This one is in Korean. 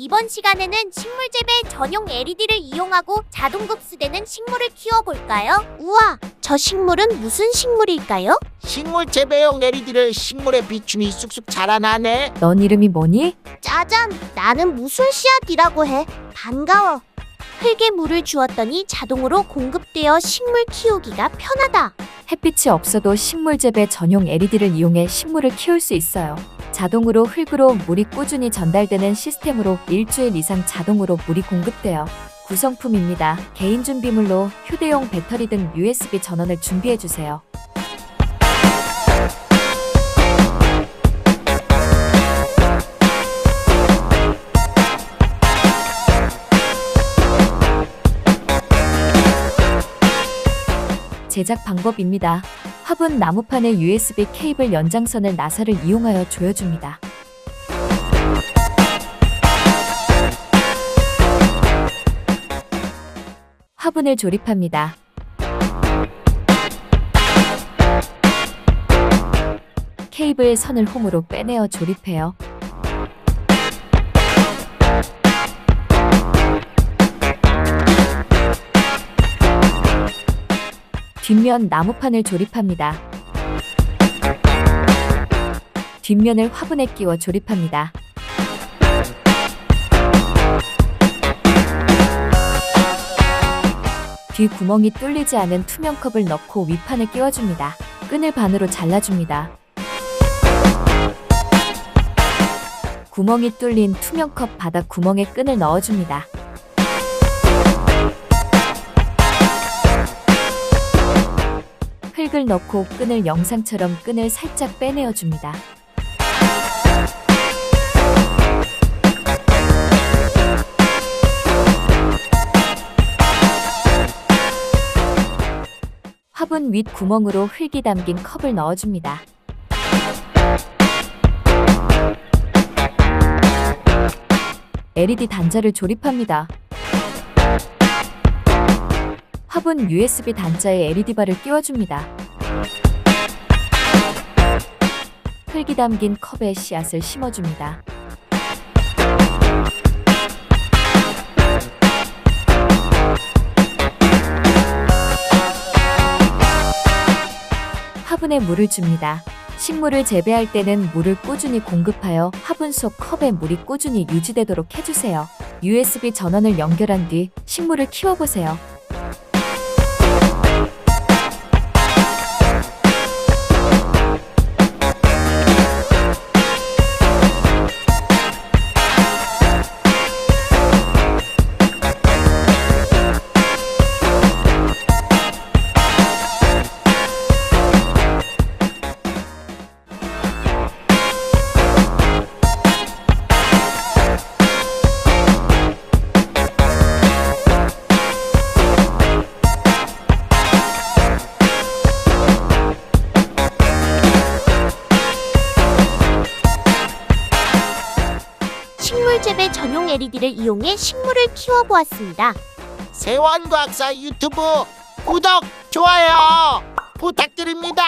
이번 시간에는 식물 재배 전용 LED를 이용하고 자동 급수되는 식물을 키워볼까요? 우와, 저 식물은 무슨 식물일까요? 식물 재배용 LED를 식물에 비추니 쑥쑥 자라나네. 넌 이름이 뭐니? 짜잔, 나는 무슨 씨앗이라고 해. 반가워. 흙에 물을 주었더니 자동으로 공급되어 식물 키우기가 편하다. 햇빛이 없어도 식물 재배 전용 LED를 이용해 식물을 키울 수 있어요. 자동으로 흙으로 물이 꾸준히 전달되는 시스템으로 일주일 이상 자동으로 물이 공급돼요. 구성품입니다. 개인 준비물로 휴대용 배터리 등 USB 전원을 준비해 주세요. 제작 방법입니다. 화분 나무판에 USB 케이블 연장선을 나사를 이용하여 조여줍니다. 화분을 조립합니다. 케이블 선을 홈으로 빼내어 조립해요. 뒷면 나무판을 조립합니다. 뒷면을 화분에 끼워 조립합니다. 뒤 구멍이 뚫리지 않은 투명 컵을 넣고 윗판에 끼워줍니다. 끈을 반으로 잘라줍니다. 구멍이 뚫린 투명 컵 바닥 구멍에 끈을 넣어줍니다. 흙을 넣고 끈을 영상처럼 끈을 살짝 빼내어 줍니다. 화분 윗 구멍으로 흙이 담긴 컵을 넣어줍니다. LED 단자를 조립합니다. 화분 USB 단자에 LED바를 끼워줍니다. 흙이 담긴 컵에 씨앗을 심어줍니다. 화분에 물을 줍니다. 식물을 재배할 때는 물을 꾸준히 공급하여 화분 속 컵에 물이 꾸준히 유지되도록 해주세요. USB 전원을 연결한 뒤 식물을 키워보세요. 식물 재배 전용 LED를 이용해 식물을 키워보았습니다. 세원 과학사 유튜브 구독, 좋아요 부탁드립니다.